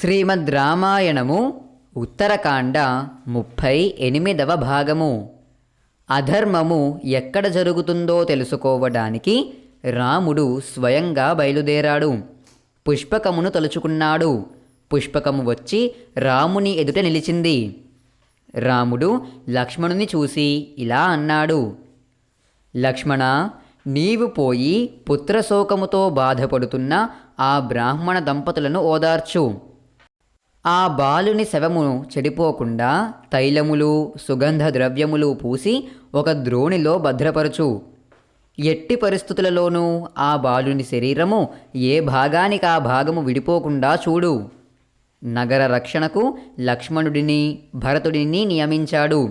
శ్రీమద్ రామాయణము ఉత్తరకాండ ముప్పై ఎనిమిదవ భాగము. అధర్మము ఎక్కడ జరుగుతుందో తెలుసుకోవడానికి రాముడు స్వయంగా బయలుదేరాడు. పుష్పకమును తలుచుకున్నాడు. పుష్పకము వచ్చి రాముని ఎదుట నిలిచింది. రాముడు లక్ష్మణుని చూసి ఇలా అన్నాడు. లక్ష్మణ నీవు పోయి పుత్రశోకముతో బాధపడుతున్న ఆ బ్రాహ్మణ దంపతులను ఓదార్చు. ఆ బాలుని శవమును చెడిపోకుండా తైలములు సుగంధ ద్రవ్యములు పూసి ఒక ద్రోణిలో భద్రపరచు. ఎట్టి పరిస్థితులలోనూ ఆ బాలుని శరీరము ఏ భాగానికి ఆ భాగము విడిపోకుండా చూడు. నగర రక్షణకు లక్ష్మణుడిని భరతుడిని నియమించాడు.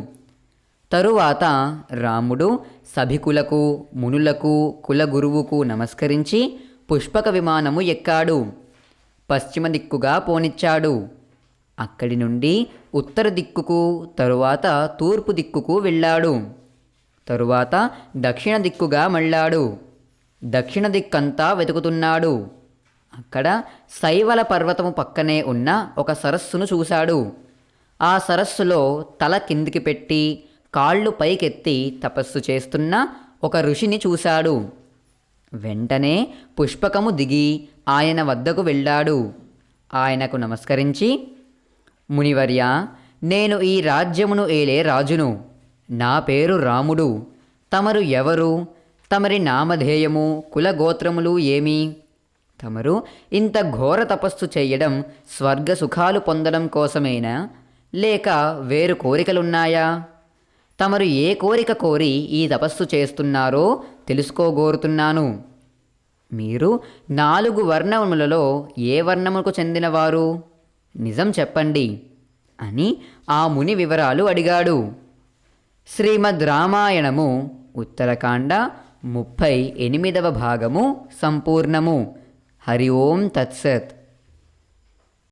తరువాత రాముడు సభికులకు మునులకు కులగురువుకు నమస్కరించి పుష్పక విమానము ఎక్కాడు. పశ్చిమ దిక్కుగా పోనిచ్చాడు. అక్కడి నుండి ఉత్తర దిక్కుకు తరువాత తూర్పు దిక్కుకు వెళ్ళాడు. తరువాత దక్షిణ దిక్కుగా మళ్ళాడు. దక్షిణ దిక్కంతా వెతుకుతున్నాడు. అక్కడ శైవల పర్వతము పక్కనే ఉన్న ఒక సరస్సును చూశాడు. ఆ సరస్సులో తల కిందికి పెట్టి కాళ్ళు పైకెత్తి తపస్సు చేస్తున్న ఒక ఋషిని చూశాడు. వెంటనే పుష్పకము దిగి ఆయన వద్దకు వెళ్ళాడు. ఆయనకు నమస్కరించి మునివర్య నేను ఈ రాజ్యమును ఏలే రాజును. నా పేరు రాముడు. తమరు ఎవరు? తమరి నామధేయము కులగోత్రములు ఏమి? తమరు ఇంత ఘోర తపస్సు చేయడం స్వర్గ సుఖాలు పొందడం కోసమేనా? లేక వేరు కోరికలున్నాయా? తమరు ఏ కోరిక కోరి ఈ తపస్సు చేస్తున్నారో తెలుసుకోగోరుతున్నాను. మీరు నాలుగు వర్ణములలో ఏ వర్ణముకు చెందినవారు? నిజం చెప్పండి అని ఆ ముని వివరాలు అడిగాడు. శ్రీమద్ రామాయణము ఉత్తరకాండ ముప్పై ఎనిమిదవ భాగము సంపూర్ణము. హరి ఓం తత్సత్.